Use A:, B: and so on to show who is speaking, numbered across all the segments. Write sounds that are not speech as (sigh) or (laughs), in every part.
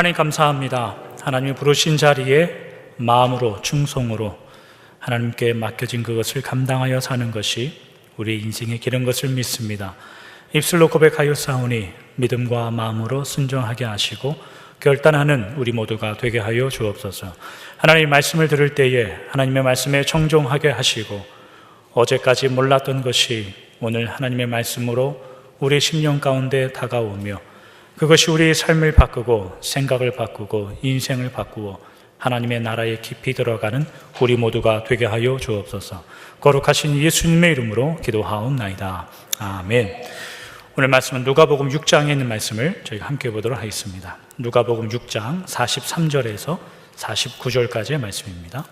A: 하나님 감사합니다. 하나님이 부르신 자리에 마음으로 충성으로 하나님께 맡겨진 그것을 감당하여 사는 것이 우리 인생의 길은 것을 믿습니다. 입술로 고백하여 싸우니 믿음과 마음으로 순종하게 하시고 결단하는 우리 모두가 되게 하여 주옵소서. 하나님 말씀을 들을 때에 하나님의 말씀에 청종하게 하시고 어제까지 몰랐던 것이 오늘 하나님의 말씀으로 우리 심령 가운데 다가오며 그것이 우리의 삶을 바꾸고 생각을 바꾸고 인생을 바꾸어 하나님의 나라에 깊이 들어가는 우리 모두가 되게 하여 주옵소서. 거룩하신 예수님의 이름으로 기도하옵나이다. 아멘. 오늘 말씀은 누가복음 6장에 있는 말씀을 저희가 함께 보도록 하겠습니다. 누가복음 6장 43절에서 49절까지의 말씀입니다.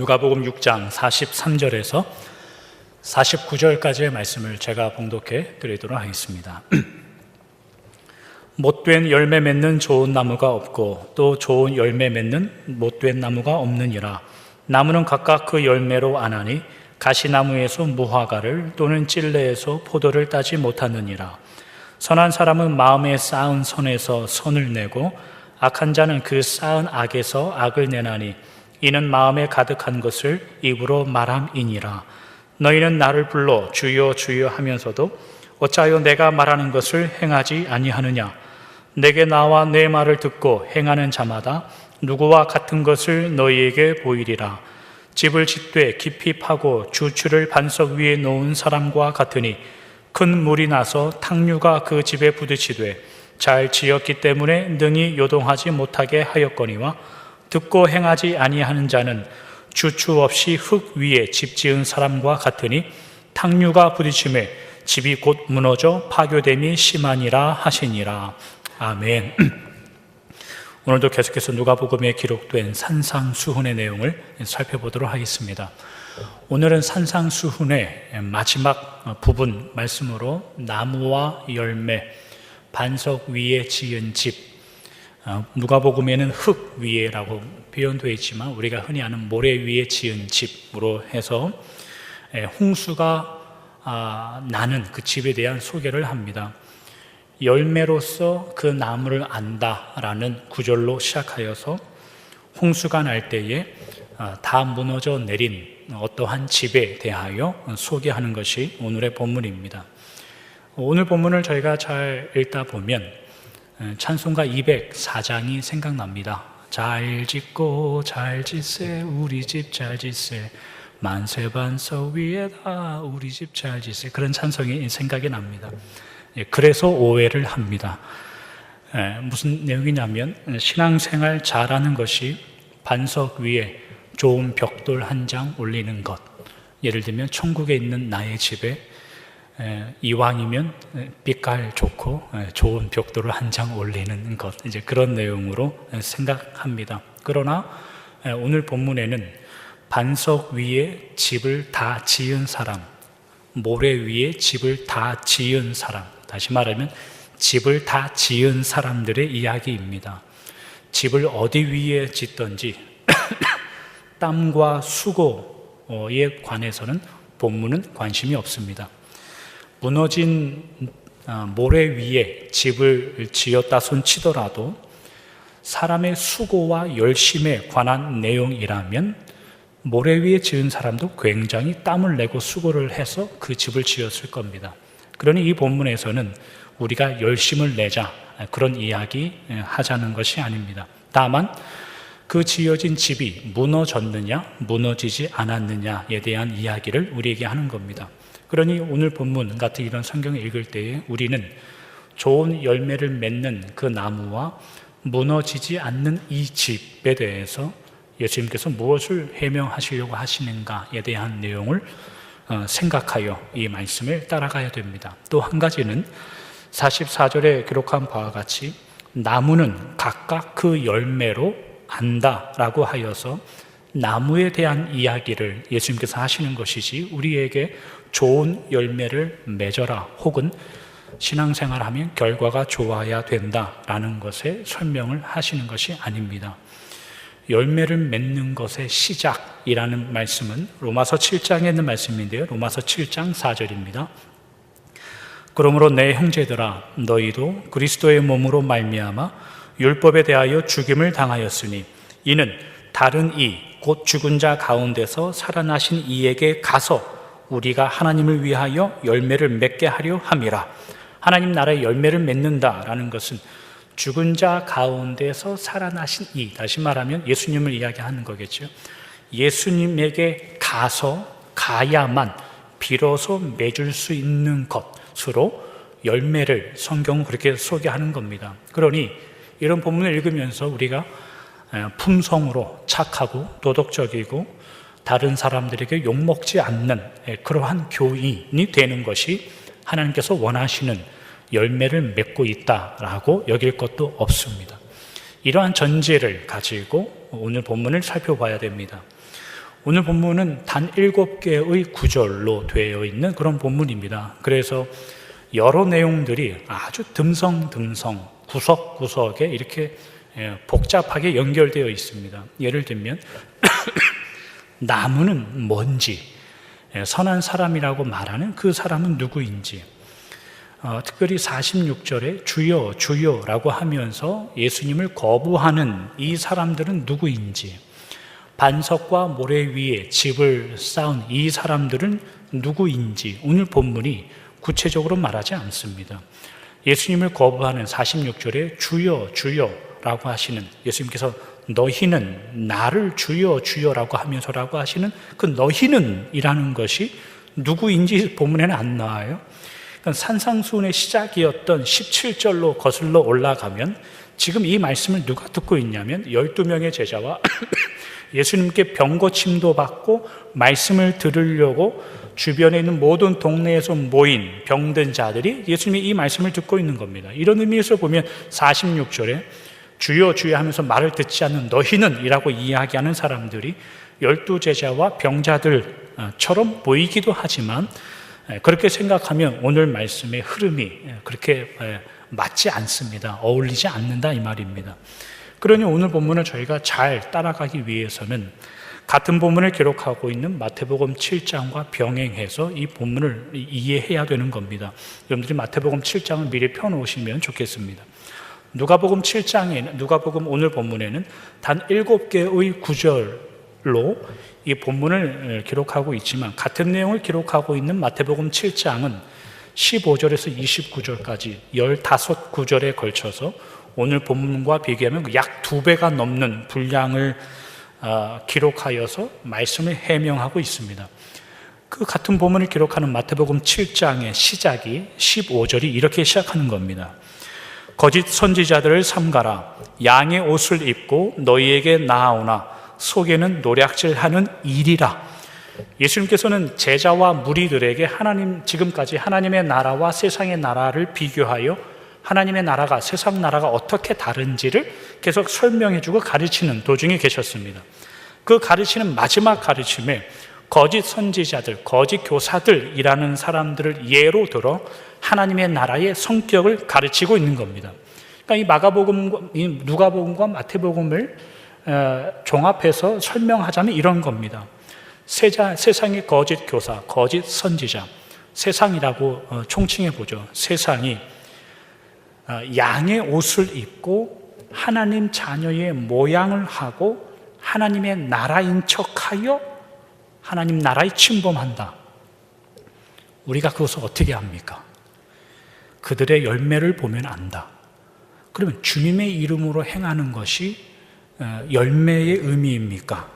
A: 누가복음 6장 43절에서 49절까지의 말씀을 제가 봉독해 드리도록 하겠습니다. (clears throat) 못된 열매 맺는 좋은 나무가 없고 또 좋은 열매 맺는 못된 나무가 없느니라. 나무는 각각 그 열매로 아나니 가시나무에서 무화과를 또는 찔레에서 포도를 따지 못하느니라. 선한 사람은 마음에 쌓은 선에서 선을 내고 악한 자는 그 쌓은 악에서 악을 내나니 이는 마음에 가득한 것을 입으로 말함이니라. 너희는 나를 불러 주여 주여 하면서도 어찌하여 내가 말하는 것을 행하지 아니하느냐? 내게 나와 내 말을 듣고 행하는 자마다 누구와 같은 것을 너희에게 보이리라. 집을 짓되 깊이 파고 주추를 반석 위에 놓은 사람과 같으니 큰 물이 나서 탕류가 그 집에 부딪히되 잘 지었기 때문에 능히 요동하지 못하게 하였거니와 듣고 행하지 아니하는 자는 주추 없이 흙 위에 집 지은 사람과 같으니 탕류가 부딪힘에 집이 곧 무너져 파교됨이 심하니라 하시니라. 아멘. (clears throat) 오늘도 계속해서 누가복음에 기록된 산상수훈의 내용을 살펴보도록 하겠습니다. 오늘은 산상수훈의 마지막 부분 말씀으로 나무와 열매, 반석 위에 지은 집, 어, 누가복음에는 흙 위에라고 표현되어 있지만 우리가 흔히 아는 모래 위에 지은 집으로 해서 홍수가 아, 나는 그 집에 대한 소개를 합니다. 열매로서 그 나무를 안다라는 구절로 시작하여서 홍수가 날 때에 아, 다 무너져 내린 어떠한 집에 대하여 소개하는 것이 오늘의 본문입니다. 오늘 본문을 저희가 잘 읽다 보면 찬송가 204장이 생각납니다. 잘 짓고 잘 짓세 우리 집 잘 짓세 만세 반석 위에다 우리 집 잘 짓세 그런 찬송이 생각이 납니다. 예, 그래서 오해를 합니다. 무슨 내용이냐면 신앙생활 잘하는 것이 반석 위에 좋은 벽돌 한 장 올리는 것. 예를 들면 천국에 있는 나의 집에 이왕이면 빛깔 좋고 좋은 벽돌을 한 장 올리는 것 이제 그런 내용으로 생각합니다. 그러나 오늘 본문에는 반석 위에 집을 다 지은 사람, 모래 위에 집을 다 지은 사람, 다시 말하면 집을 다 지은 사람들의 이야기입니다. 집을 어디 위에 짓던지 (coughs) 땀과 수고에 관해서는 본문은 관심이 없습니다. 무너진 아, 모래 위에 집을 지었다 손치더라도 사람의 수고와 열심에 관한 내용이라면 모래 위에 지은 사람도 굉장히 땀을 내고 수고를 해서 그 집을 지었을 겁니다. 그러니 이 본문에서는 우리가 열심을 내자 그런 이야기 하자는 것이 아닙니다. 다만 그 지어진 집이 무너졌느냐, 무너지지 않았느냐에 대한 이야기를 우리에게 하는 겁니다. 그러니 오늘 본문 같은 이런 성경을 읽을 때에 우리는 좋은 열매를 맺는 그 나무와 무너지지 않는 이 집에 대해서 예수님께서 무엇을 해명하시려고 하시는가에 대한 내용을 어, 생각하여 이 말씀을 따라가야 됩니다. 또 한 가지는 44절에 기록한 바와 같이 나무는 각각 그 열매로 안다라고 하여서 나무에 대한 이야기를 예수님께서 하시는 것이지 우리에게 좋은 열매를 맺어라 혹은 신앙생활 하면 결과가 좋아야 된다라는 것에 설명을 하시는 것이 아닙니다. 열매를 맺는 것의 시작이라는 말씀은 로마서 7장에 있는 말씀인데요. 로마서 7장 4절입니다. 그러므로 내 형제들아 너희도 그리스도의 몸으로 말미암아 율법에 대하여 죽임을 당하였으니 이는 다른 이 곧 죽은 자 가운데서 살아나신 이에게 가서 우리가 하나님을 위하여 열매를 맺게 하려 함이라. 하나님 나라의 열매를 맺는다라는 것은 죽은 자 가운데서 살아나신 이 다시 말하면 예수님을 이야기하는 거겠죠. 예수님에게 가서 가야만 비로소 맺을 수 있는 것으로 열매를 성경은 그렇게 소개하는 겁니다. 그러니 이런 본문을 읽으면서 우리가 품성으로 착하고 도덕적이고 다른 사람들에게 욕먹지 않는 그러한 교인이 되는 것이 하나님께서 원하시는 열매를 맺고 있다라고 여길 것도 없습니다. 이러한 전제를 가지고 오늘 본문을 살펴봐야 됩니다. 오늘 본문은 단 일곱 개의 구절로 되어 있는 그런 본문입니다. 그래서 여러 내용들이 아주 듬성듬성 구석구석에 이렇게 복잡하게 연결되어 있습니다. 예를 들면 (clears throat) 나무는 뭔지, 선한 사람이라고 말하는 그 사람은 누구인지, 어, 특별히 46절에 주여, 주여라고 하면서 예수님을 거부하는 이 사람들은 누구인지, 반석과 모래 위에 집을 쌓은 이 사람들은 누구인지 오늘 본문이 구체적으로 말하지 않습니다. 예수님을 거부하는 46절에 주여, 주여 라고 하시는 예수님께서 너희는 나를 주여, 주여라고 하면서라고 하시는 그 너희는 이라는 것이 누구인지 본문에는 안 나와요. 그러니까 산상수훈의 시작이었던 17절로 거슬러 올라가면 지금 이 말씀을 누가 듣고 있냐면 12명의 제자와 예수님께 병 고침도 받고 말씀을 들으려고 주변에 있는 모든 동네에서 모인 병든 자들이 예수님이 이 말씀을 듣고 있는 겁니다. 이런 의미에서 보면 46절에 주여 주여 하면서 말을 듣지 않는 너희는 이라고 이야기하는 사람들이 열두 제자와 병자들처럼 보이기도 하지만 예, 그렇게 생각하면 오늘 말씀의 흐름이 예, 그렇게 예, 맞지 않습니다. 어울리지 않는다 이 말입니다. 그러니 오늘 본문을 저희가 잘 따라가기 위해서는 같은 본문을 기록하고 있는 마태복음 7장과 병행해서 이 본문을 이해해야 되는 겁니다. 여러분들이 마태복음 7장을 미리 펴놓으시면 좋겠습니다. 누가복음 7장에 누가복음 오늘 본문에는 단 7개의 구절로 이 본문을 기록하고 있지만 같은 내용을 기록하고 있는 마태복음 7장은 15절에서 29절까지 15구절에 걸쳐서 오늘 본문과 비교하면 약 두 배가 넘는 분량을 아, 기록하여서 말씀을 해명하고 있습니다. 그 같은 본문을 기록하는 마태복음 7장의 시작이 15절이 이렇게 시작하는 겁니다. 거짓 선지자들을 삼가라. 양의 옷을 입고 너희에게 나아오나 속에는 노략질하는 일이라. 예수님께서는 제자와 무리들에게 하나님 지금까지 하나님의 나라와 세상의 나라를 비교하여 하나님의 나라가 세상 나라가 어떻게 다른지를 계속 설명해주고 가르치는 도중에 계셨습니다. 그 가르치는 마지막 가르침에 거짓 선지자들, 거짓 교사들이라는 사람들을 예로 들어 하나님의 나라의 성격을 가르치고 있는 겁니다. 그러니까 이 마가복음, 이 누가복음과 마태복음을 어, 종합해서 설명하자면 이런 겁니다. 세자, 세상의 거짓 교사, 거짓 선지자, 세상이라고 어, 총칭해 보죠. 세상이 어, 양의 옷을 입고 하나님 자녀의 모양을 하고 하나님의 나라인 척하여 하나님 나라에 침범한다. 우리가 그것을 어떻게 합니까? 그들의 열매를 보면 안다. 그러면 주님의 이름으로 행하는 것이 어, 열매의 의미입니까?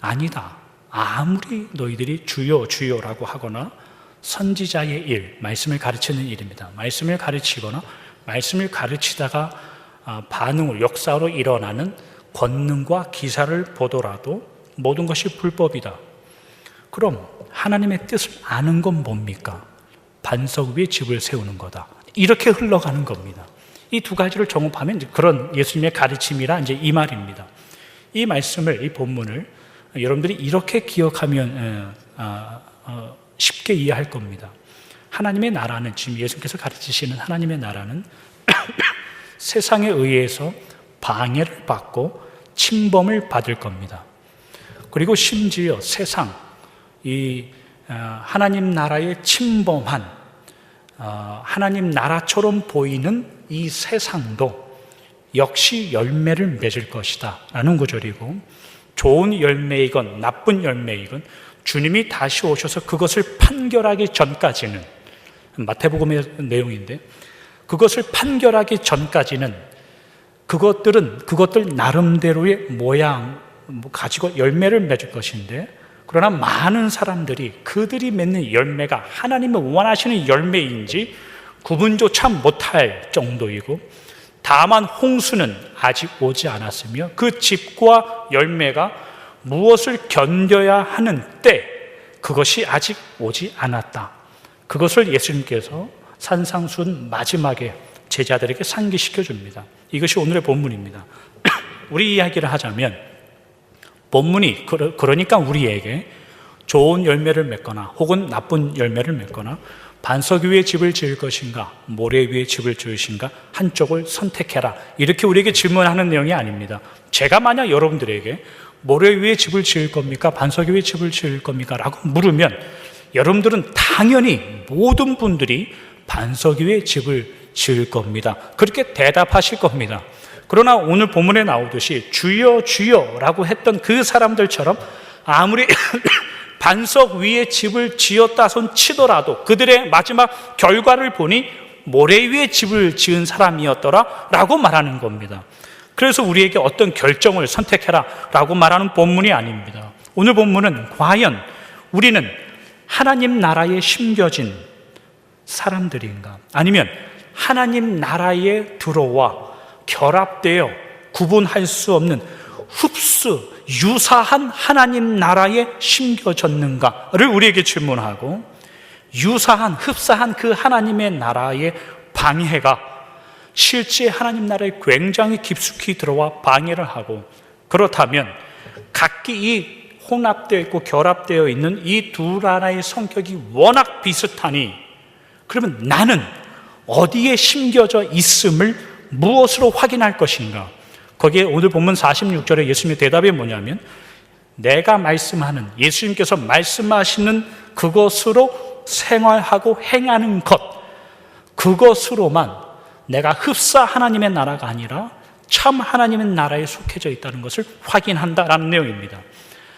A: 아니다. 아무리 너희들이 주여 주여라고 하거나 선지자의 일, 말씀을 가르치는 일입니다. 말씀을 가르치거나 말씀을 가르치다가 아, 반응을 역사로 일어나는 권능과 기사를 보더라도 모든 것이 불법이다. 그럼 하나님의 뜻을 아는 건 뭡니까? 반석 위에 집을 세우는 거다. 이렇게 흘러가는 겁니다. 이 두 가지를 종합하면 그런 예수님의 가르침이라 이제 이 말입니다. 이 말씀을, 이 본문을 여러분들이 이렇게 기억하면 어, 어, 쉽게 이해할 겁니다. 하나님의 나라는 지금 예수께서 가르치시는 하나님의 나라는 (coughs) 세상에 의해서 방해를 받고 침범을 받을 겁니다. 그리고 심지어 세상, 이 어, 하나님 나라에 침범한 어, 하나님 나라처럼 보이는 이 세상도 역시 열매를 맺을 것이다. 라는 구절이고, 좋은 열매이건 나쁜 열매이건 주님이 다시 오셔서 그것을 판결하기 전까지는 마태복음의 내용인데 그것을 판결하기 전까지는 그것들은 그것들 나름대로의 모양 뭐 가지고 열매를 맺을 것인데 그러나 많은 사람들이 그들이 맺는 열매가 하나님의 원하시는 열매인지 구분조차 못할 정도이고 다만 홍수는 아직 오지 않았으며 그 집과 열매가 무엇을 견뎌야 하는 때 그것이 아직 오지 않았다. 그것을 예수님께서 산상순 마지막에 제자들에게 상기시켜 줍니다. 이것이 오늘의 본문입니다. (clears throat) 우리 이야기를 하자면 본문이 그러니까 우리에게 좋은 열매를 맺거나 혹은 나쁜 열매를 맺거나 반석 위에 집을 지을 것인가 모래 위에 집을 지으신가 한쪽을 선택해라 이렇게 우리에게 질문하는 내용이 아닙니다. 제가 만약 여러분들에게 모래 위에 집을 지을 겁니까 반석 위에 집을 지을 겁니까 라고 물으면 여러분들은 당연히 모든 분들이 반석 위에 집을 지을 겁니다. 그렇게 대답하실 겁니다. 그러나 오늘 본문에 나오듯이 주여 주여라고 했던 그 사람들처럼 아무리 (coughs) 반석 위에 집을 지었다 손 치더라도 그들의 마지막 결과를 보니 모래 위에 집을 지은 사람이었더라 라고 말하는 겁니다. 그래서 우리에게 어떤 결정을 선택해라 라고 말하는 본문이 아닙니다. 오늘 본문은 과연 우리는 하나님 나라에 심겨진 사람들인가? 아니면 하나님 나라에 들어와 결합되어 구분할 수 없는 흡수, 유사한 하나님 나라에 심겨졌는가를 우리에게 질문하고 유사한, 흡사한 그 하나님의 나라의 방해가 실제 하나님 나라에 굉장히 깊숙이 들어와 방해를 하고 그렇다면 각기 이 혼합되어 있고 결합되어 있는 이 두 나라의 성격이 워낙 비슷하니 그러면 나는 어디에 심겨져 있음을 무엇으로 확인할 것인가? 거기에 오늘 본문 46절에 예수님의 대답이 뭐냐면 내가 말씀하는 예수님께서 말씀하시는 그것으로 생활하고 행하는 것 그것으로만 내가 흡사 하나님의 나라가 아니라 참 하나님의 나라에 속해져 있다는 것을 확인한다라는 내용입니다.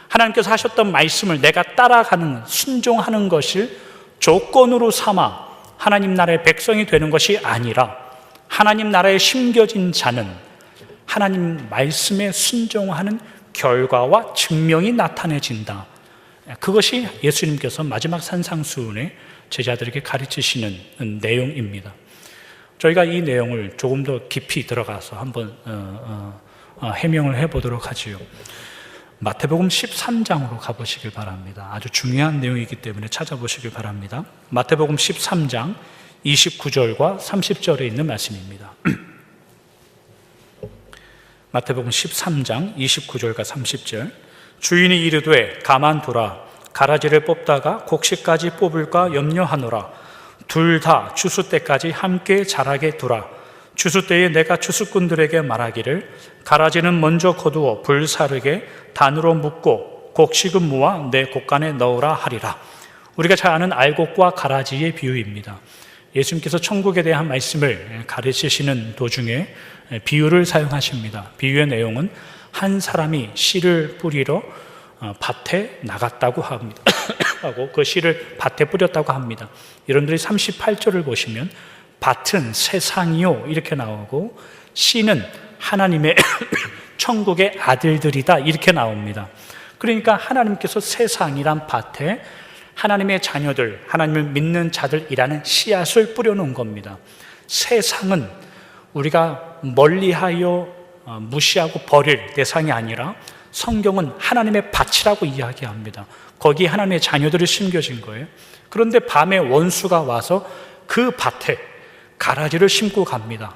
A: 하나님께서 하셨던 말씀을 내가 따라가는 순종하는 것을 조건으로 삼아 하나님 나라의 백성이 되는 것이 아니라 하나님 나라에 심겨진 자는 하나님 말씀에 순종하는 결과와 증명이 나타내진다. 그것이 예수님께서 마지막 산상수훈에 제자들에게 가르치시는 내용입니다. 저희가 이 내용을 조금 더 깊이 들어가서 한번 어, 어, 어, 해명을 해보도록 하지요. 마태복음 13장으로 가보시길 바랍니다. 아주 중요한 내용이기 때문에 찾아보시길 바랍니다. 마태복음 13장 29절과 30절에 있는 말씀입니다. (clears throat) 마태복음 13장 29절과 30절 주인이 이르되 가만두라 가라지를 뽑다가 곡식까지 뽑을까 염려하노라 둘 다 추수 때까지 함께 자라게 두라 추수 때에 내가 추수꾼들에게 말하기를 가라지는 먼저 거두어 불사르게 단으로 묶고 곡식은 모아 내 곡간에 넣으라 하리라 우리가 잘 아는 알곡과 가라지의 비유입니다 예수님께서 천국에 대한 말씀을 가르치시는 도중에 비유를 사용하십니다. 비유의 내용은 한 사람이 씨를 뿌리러 어, 밭에 나갔다고 합니다. (coughs) 하고 그 씨를 밭에 뿌렸다고 합니다. 여러분들이 38절을 보시면 밭은 세상이요 이렇게 나오고 씨는 하나님의 (clears throat) 천국의 아들들이다 이렇게 나옵니다. 그러니까 하나님께서 세상이란 밭에 하나님의 자녀들, 하나님을 믿는 자들이라는 씨앗을 뿌려놓은 겁니다. 세상은 우리가 멀리하여 어, 무시하고 버릴 대상이 아니라 성경은 하나님의 밭이라고 이야기합니다. 거기 하나님의 자녀들이 심겨진 거예요. 그런데 밤에 원수가 와서 그 밭에 가라지를 심고 갑니다.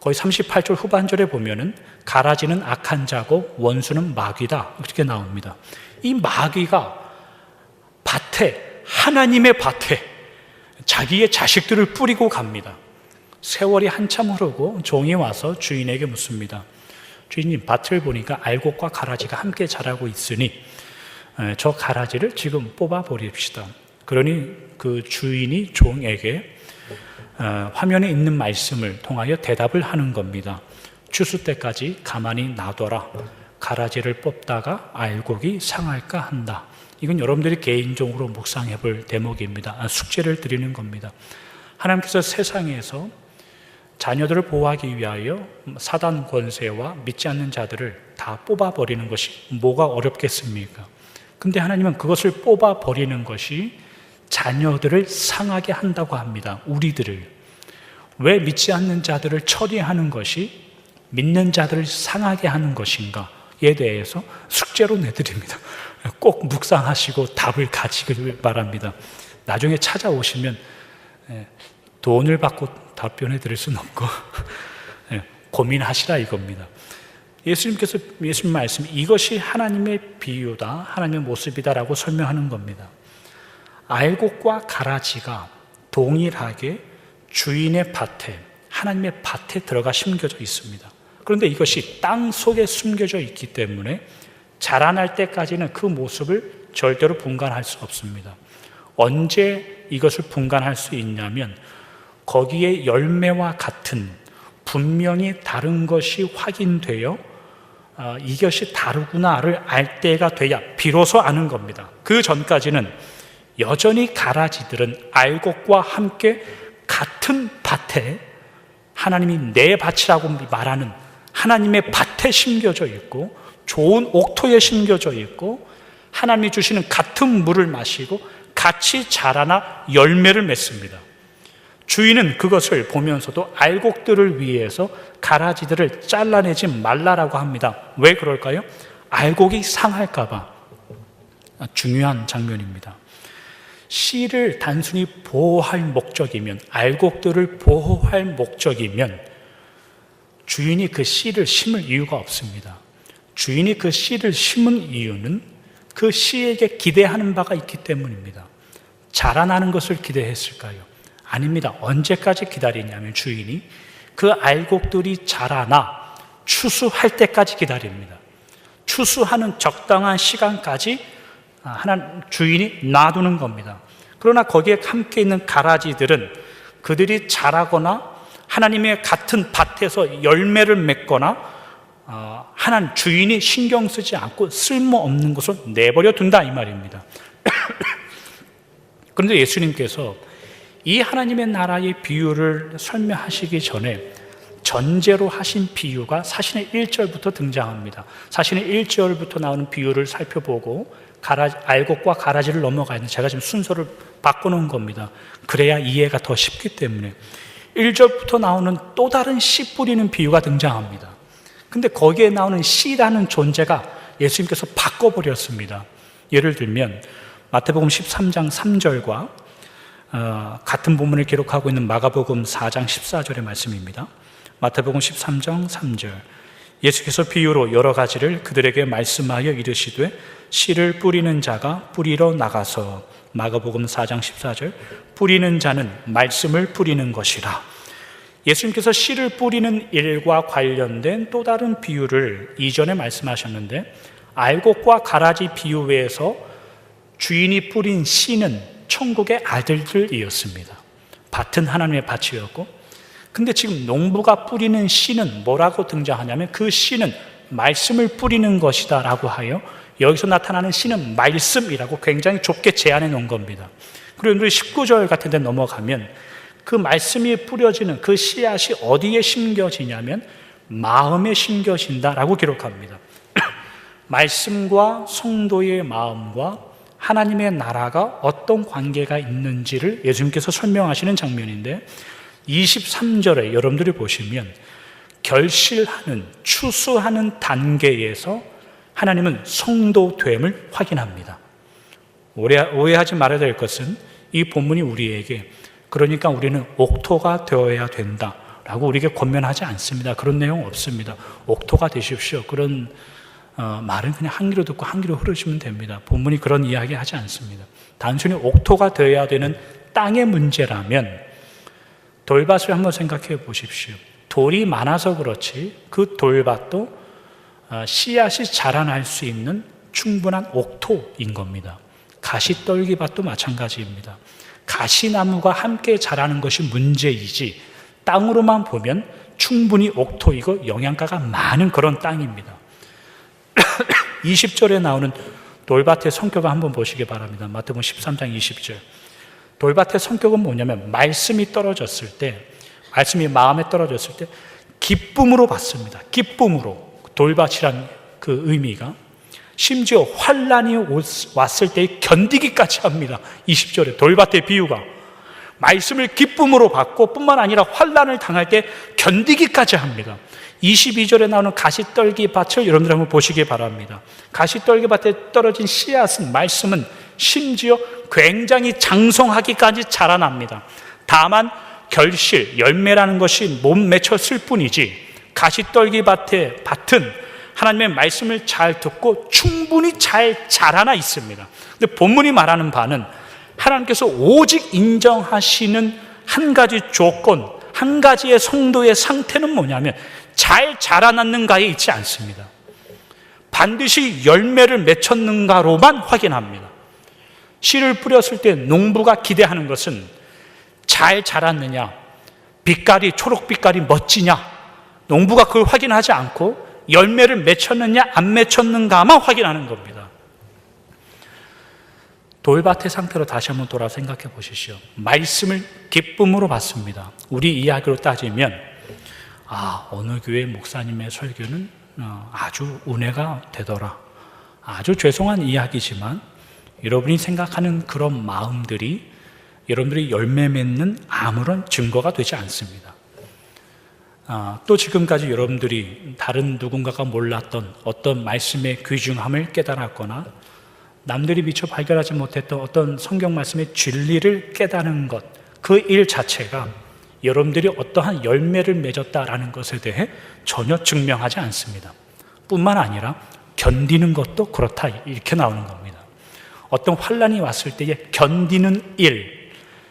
A: 거의 38절 후반절에 보면은 가라지는 악한 자고 원수는 마귀다. 이렇게 나옵니다. 이 마귀가 밭에, 하나님의 밭에 자기의 자식들을 뿌리고 갑니다. 세월이 한참 흐르고 종이 와서 주인에게 묻습니다. 주인님 밭을 보니까 알곡과 가라지가 함께 자라고 있으니 에, 저 가라지를 지금 뽑아 버립시다. 그러니 그 주인이 종에게 어, 화면에 있는 말씀을 통하여 대답을 하는 겁니다. 추수 때까지 가만히 놔둬라. 가라지를 뽑다가 알곡이 상할까 한다. 이건 여러분들이 개인적으로 묵상해 볼 대목입니다. 아, 숙제를 드리는 겁니다. 하나님께서 세상에서 자녀들을 보호하기 위하여 사단 권세와 믿지 않는 자들을 다 뽑아버리는 것이 뭐가 어렵겠습니까? 근데 하나님은 그것을 뽑아버리는 것이 자녀들을 상하게 한다고 합니다. 우리들을. 왜 믿지 않는 자들을 처리하는 것이 믿는 자들을 상하게 하는 것인가에 대해서 숙제로 내드립니다. 꼭 묵상하시고 답을 가지길 바랍니다. 나중에 찾아오시면 예, 돈을 받고 답변해 드릴 수는 없고 (laughs) 예, 고민하시라 이겁니다. 예수님께서 예수님 말씀 이것이 하나님의 비유다, 하나님의 모습이다라고 설명하는 겁니다. 알곡과 가라지가 동일하게 주인의 밭에 하나님의 밭에 들어가 심겨져 있습니다. 그런데 이것이 땅 속에 숨겨져 있기 때문에 자라날 때까지는 그 모습을 절대로 분간할 수 없습니다. 언제 이것을 분간할 수 있냐면 거기에 열매와 같은 분명히 다른 것이 확인되어 어, 이것이 다르구나를 알 때가 돼야 비로소 아는 겁니다. 그 전까지는 여전히 가라지들은 알곡과 함께 같은 밭에 하나님이 내 밭이라고 말하는 하나님의 밭에 심겨져 있고 좋은 옥토에 심겨져 있고 하나님이 주시는 같은 물을 마시고 같이 자라나 열매를 맺습니다. 주인은 그것을 보면서도 알곡들을 위해서 가라지들을 잘라내지 말라라고 합니다. 왜 그럴까요? 알곡이 상할까봐. 중요한 장면입니다. 씨를 단순히 보호할 목적이면, 알곡들을 보호할 목적이면, 주인이 그 씨를 심을 이유가 없습니다. 주인이 그 씨를 심은 이유는 그 씨에게 기대하는 바가 있기 때문입니다. 자라나는 것을 기대했을까요? 아닙니다. 언제까지 기다리냐면 주인이 그 알곡들이 자라나 추수할 때까지 기다립니다. 추수하는 적당한 시간까지 하나 주인이 놔두는 겁니다. 그러나 거기에 함께 있는 가라지들은 그들이 자라거나 하나님의 같은 밭에서 열매를 맺거나 어, 하나님 주인이 신경 쓰지 않고 쓸모없는 것을 내버려 둔다 이 말입니다. (coughs) 그런데 예수님께서 이 하나님의 나라의 비유를 설명하시기 전에 전제로 하신 비유가 사실은 1절부터 등장합니다. 사실은 1절부터 나오는 비유를 살펴보고 가라, 알곡과 가라지를 넘어가는 제가 지금 순서를 바꿔놓은 겁니다. 그래야 이해가 더 쉽기 때문에 1절부터 나오는 또 다른 씨 뿌리는 비유가 등장합니다. 근데 거기에 나오는 씨라는 존재가 예수님께서 바꿔버렸습니다. 예를 들면 마태복음 13장 3절과 어, 같은 본문을 기록하고 있는 마가복음 4장 14절의 말씀입니다. 마태복음 13장 3절 예수께서 비유로 여러 가지를 그들에게 말씀하여 이르시되 씨를 뿌리는 자가 뿌리러 나가서 마가복음 4장 14절 뿌리는 자는 말씀을 뿌리는 것이라 예수님께서 씨를 뿌리는 일과 관련된 또 다른 비유를 이전에 말씀하셨는데 알곡과 가라지 비유 외에서 주인이 뿌린 씨는 천국의 아들들이었습니다. 밭은 하나님의 밭이었고 근데 지금 농부가 뿌리는 씨는 뭐라고 등장하냐면 그 씨는 말씀을 뿌리는 것이다 라고 하여 여기서 나타나는 씨는 말씀이라고 굉장히 좁게 제안해 놓은 겁니다. 그리고 우리 19절 같은 데 넘어가면 그 말씀이 뿌려지는 그 씨앗이 어디에 심겨지냐면 마음에 심겨진다라고 기록합니다. (clears throat) 말씀과 성도의 마음과 하나님의 나라가 어떤 관계가 있는지를 예수님께서 설명하시는 장면인데 23절에 여러분들이 보시면 결실하는 추수하는 단계에서 하나님은 성도 됨을 확인합니다. 오해하지 말아야 될 것은 이 본문이 우리에게 그러니까 우리는 옥토가 되어야 된다. 라고 우리에게 권면하지 않습니다. 그런 내용 없습니다. 옥토가 되십시오. 그런 어, 말은 그냥 한 귀로 듣고 한 귀로 흐르시면 됩니다. 본문이 그런 이야기 하지 않습니다. 단순히 옥토가 되어야 되는 땅의 문제라면 돌밭을 한번 생각해 보십시오. 돌이 많아서 그렇지 그 돌밭도 아, 씨앗이 자라날 수 있는 충분한 옥토인 겁니다. 가시떨기밭도 마찬가지입니다. 가시나무가 함께 자라는 것이 문제이지 땅으로만 보면 충분히 옥토이고 영양가가 많은 그런 땅입니다. (coughs) 20절에 나오는 돌밭의 성격을 한번 보시기 바랍니다. 마태복음 13장 20절. 돌밭의 성격은 뭐냐면 말씀이 떨어졌을 때 말씀이 마음에 떨어졌을 때 기쁨으로 받습니다. 기쁨으로 돌밭이란 그 의미가 심지어 환란이 왔을 때 견디기까지 합니다. 20절에 돌밭의 비유가 말씀을 기쁨으로 받고 뿐만 아니라 환란을 당할 때 견디기까지 합니다. 22절에 나오는 가시떨기 밭을 여러분들 한번 보시기 바랍니다. 가시떨기 밭에 떨어진 씨앗은 말씀은 심지어 굉장히 장성하기까지 자라납니다. 다만 결실, 열매라는 것이 못 맺혔을 뿐이지 가시떨기 밭의 밭은 하나님의 말씀을 잘 듣고 충분히 잘 자라나 있습니다. 근데 본문이 말하는 바는 하나님께서 오직 인정하시는 한 가지 조건, 한 가지의 성도의 상태는 뭐냐면 잘 자라났는가에 있지 않습니다. 반드시 열매를 맺혔는가로만 확인합니다. 씨를 뿌렸을 때 농부가 기대하는 것은 잘 자랐느냐, 빛깔이 초록빛깔이 멋지냐, 농부가 그걸 확인하지 않고 열매를 맺혔느냐 안 맺혔는가만 확인하는 겁니다. 돌밭의 상태로 다시 한번 돌아 생각해 보십시오. 말씀을 기쁨으로 받습니다. 우리 이야기로 따지면 아 어느 교회 목사님의 설교는 어, 아주 은혜가 되더라. 아주 죄송한 이야기지만 여러분이 생각하는 그런 마음들이 여러분들이 열매 맺는 아무런 증거가 되지 않습니다. 아, 또 지금까지 여러분들이 다른 누군가가 몰랐던 어떤 말씀의 귀중함을 깨달았거나 남들이 미처 발견하지 못했던 어떤 성경 말씀의 진리를 깨달은 것, 그 일 자체가 여러분들이 어떠한 열매를 맺었다라는 것에 대해 전혀 증명하지 않습니다. 뿐만 아니라 견디는 것도 그렇다 이렇게 나오는 겁니다. 어떤 환란이 왔을 때에 견디는 일,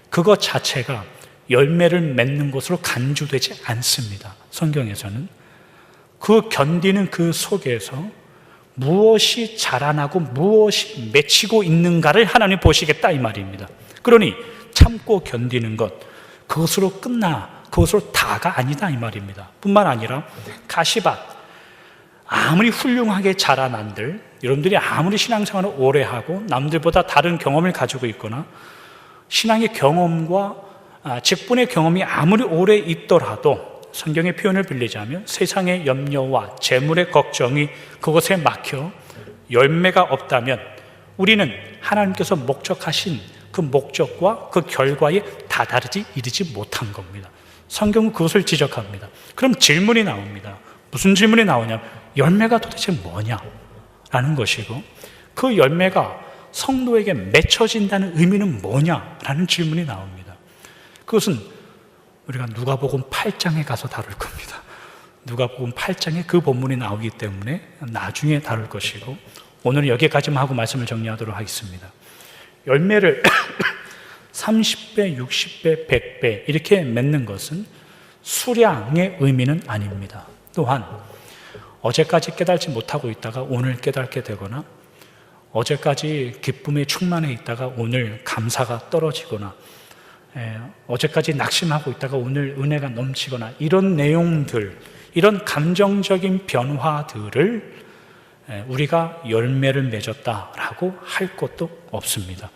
A: 그것 자체가 열매를 맺는 것으로 간주되지 않습니다. 성경에서는 그 견디는 그 속에서 무엇이 자라나고 무엇이 맺히고 있는가를 하나님 보시겠다 이 말입니다. 그러니 참고 견디는 것 그것으로 끝나 그것으로 다가 아니다 이 말입니다. 뿐만 아니라 가시밭 아무리 훌륭하게 자라난들 여러분들이 아무리 신앙생활을 오래 하고 남들보다 다른 경험을 가지고 있거나 신앙의 경험과 아, 직분의 경험이 아무리 오래 있더라도 성경의 표현을 빌리자면 세상의 염려와 재물의 걱정이 그것에 막혀 열매가 없다면 우리는 하나님께서 목적하신 그 목적과 그 결과에 다다르지 이르지 못한 겁니다. 성경은 그것을 지적합니다. 그럼 질문이 나옵니다. 무슨 질문이 나오냐? 열매가 도대체 뭐냐? 라는 것이고 그 열매가 성도에게 맺혀진다는 의미는 뭐냐? 라는 질문이 나옵니다. 그것은 우리가 누가복음 8장에 가서 다룰 겁니다. 누가복음 8장에 그 본문이 나오기 때문에 나중에 다룰 것이고 오늘은 여기까지만 하고 말씀을 정리하도록 하겠습니다. 열매를 30배, 60배, 100배 이렇게 맺는 것은 수량의 의미는 아닙니다. 또한 어제까지 깨달지 못하고 있다가 오늘 깨닫게 되거나 어제까지 기쁨에 충만해 있다가 오늘 감사가 떨어지거나 예, 어제까지 낙심하고 있다가 오늘 은혜가 넘치거나 이런 내용들, 이런 감정적인 변화들을 예, 우리가 열매를 맺었다라고 할 것도 없습니다.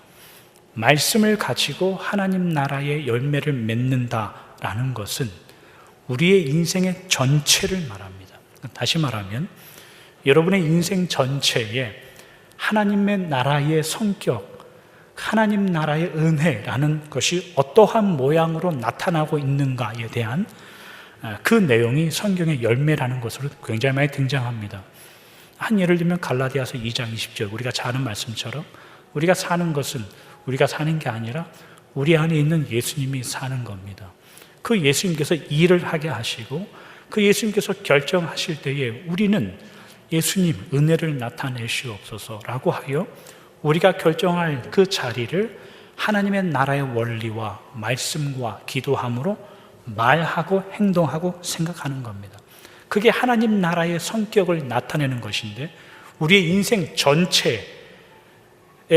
A: 말씀을 가지고 하나님 나라의 열매를 맺는다라는 것은 우리의 인생의 전체를 말합니다. 다시 말하면 여러분의 인생 전체에 하나님의 나라의 성격, 하나님 나라의 은혜라는 것이 어떠한 모양으로 나타나고 있는가에 대한 아, 그 내용이 성경의 열매라는 것으로 굉장히 많이 등장합니다. 한 예를 들면 갈라디아서 2장 20절 우리가 잘 아는 말씀처럼 우리가 사는 것은 우리가 사는 게 아니라 우리 안에 있는 예수님이 사는 겁니다. 그 예수님께서 일을 하게 하시고 그 예수님께서 결정하실 때에 우리는 예수님 은혜를 나타내시옵소서라고 하여 우리가 결정할 그 자리를 하나님의 나라의 원리와 말씀과 기도함으로 말하고 행동하고 생각하는 겁니다. 그게 하나님 나라의 성격을 나타내는 것인데 우리의 인생 전체에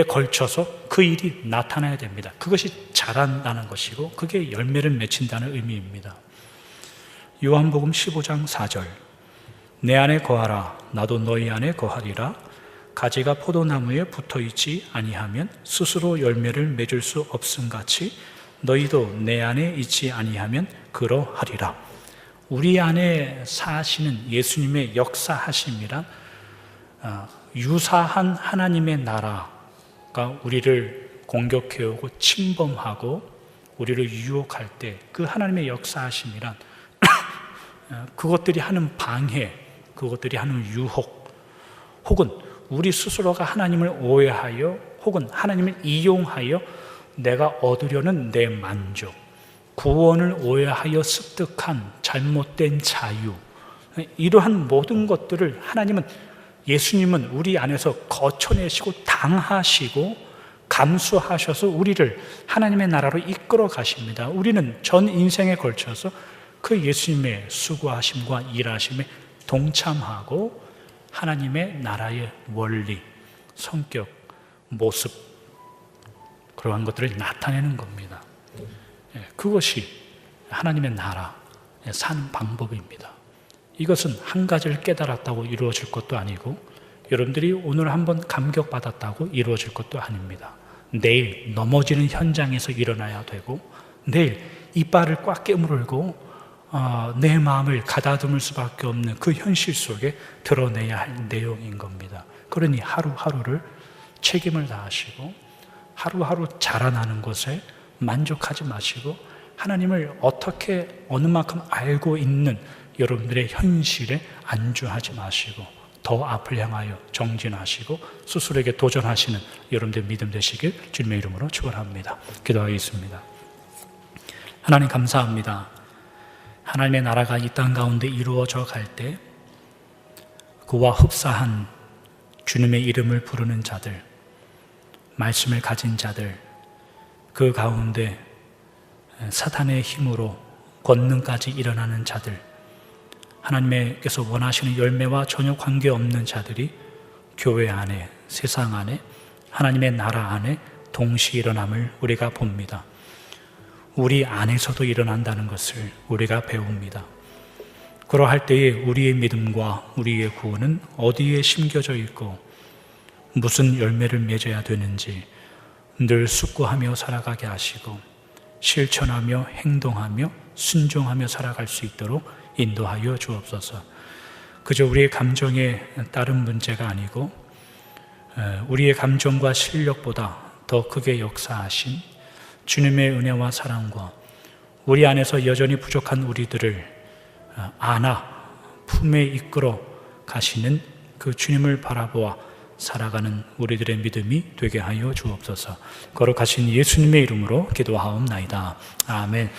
A: 걸쳐서 그 일이 나타나야 됩니다. 그것이 자란다는 것이고 그게 열매를 맺힌다는 의미입니다. 요한복음 15장 4절 내 안에 거하라 나도 너희 안에 거하리라 가지가 포도나무에 붙어 있지 아니하면 스스로 열매를 맺을 수 없음 같이 너희도 내 안에 있지 아니하면 그러하리라. 우리 안에 사시는 예수님의 역사하심이란 어, 유사한 하나님의 나라가 우리를 공격해오고 침범하고 우리를 유혹할 때 그 하나님의 역사하심이란 (coughs) 어, 그것들이 하는 방해, 그것들이 하는 유혹, 혹은 우리 스스로가 하나님을 오해하여 혹은 하나님을 이용하여 내가 얻으려는 내 만족, 구원을 오해하여 습득한 잘못된 자유, 이러한 모든 것들을 하나님은 예수님은 우리 안에서 거쳐내시고 당하시고 감수하셔서 우리를 하나님의 나라로 이끌어 가십니다. 우리는 전 인생에 걸쳐서 그 예수님의 수고하심과 일하심에 동참하고 하나님의 나라의 원리, 성격, 모습 그러한 것들을 나타내는 겁니다. 예, 그것이 하나님의 나라 사는 방법입니다. 이것은 한 가지를 깨달았다고 이루어질 것도 아니고 여러분들이 오늘 한번 감격받았다고 이루어질 것도 아닙니다. 내일 넘어지는 현장에서 일어나야 되고 내일 이빨을 꽉 깨물고 어, 내 마음을 가다듬을 수밖에 없는 그 현실 속에 드러내야 할 내용인 겁니다. 그러니 하루하루를 책임을 다하시고 하루하루 자라나는 것에 만족하지 마시고 하나님을 어떻게 어느 만큼 알고 있는 여러분들의 현실에 안주하지 마시고 더 앞을 향하여 정진하시고 스스로에게 도전하시는 여러분들 믿음 되시길 주님의 이름으로 축원합니다. 기도하겠습니다. 하나님 감사합니다. 하나님의 나라가 이 땅 가운데 이루어져 갈 때 그와 흡사한 주님의 이름을 부르는 자들, 말씀을 가진 자들, 그 가운데 사탄의 힘으로 권능까지 일어나는 자들, 하나님께서 원하시는 열매와 전혀 관계없는 자들이 교회 안에, 세상 안에, 하나님의 나라 안에 동시에 일어남을 우리가 봅니다. 우리 안에서도 일어난다는 것을 우리가 배웁니다. 그러할 때에 우리의 믿음과 우리의 구원은 어디에 심겨져 있고 무슨 열매를 맺어야 되는지 늘 숙고하며 살아가게 하시고 실천하며 행동하며 순종하며 살아갈 수 있도록 인도하여 주옵소서. 그저 우리의 감정에 따른 문제가 아니고 우리의 감정과 실력보다 더 크게 역사하신 주님의 은혜와 사랑과 우리 안에서 여전히 부족한 우리들을 안아 품에 이끌어 가시는 그 주님을 바라보아 살아가는 우리들의 믿음이 되게 하여 주옵소서. 거룩하신 예수님의 이름으로 기도하옵나이다. 아멘.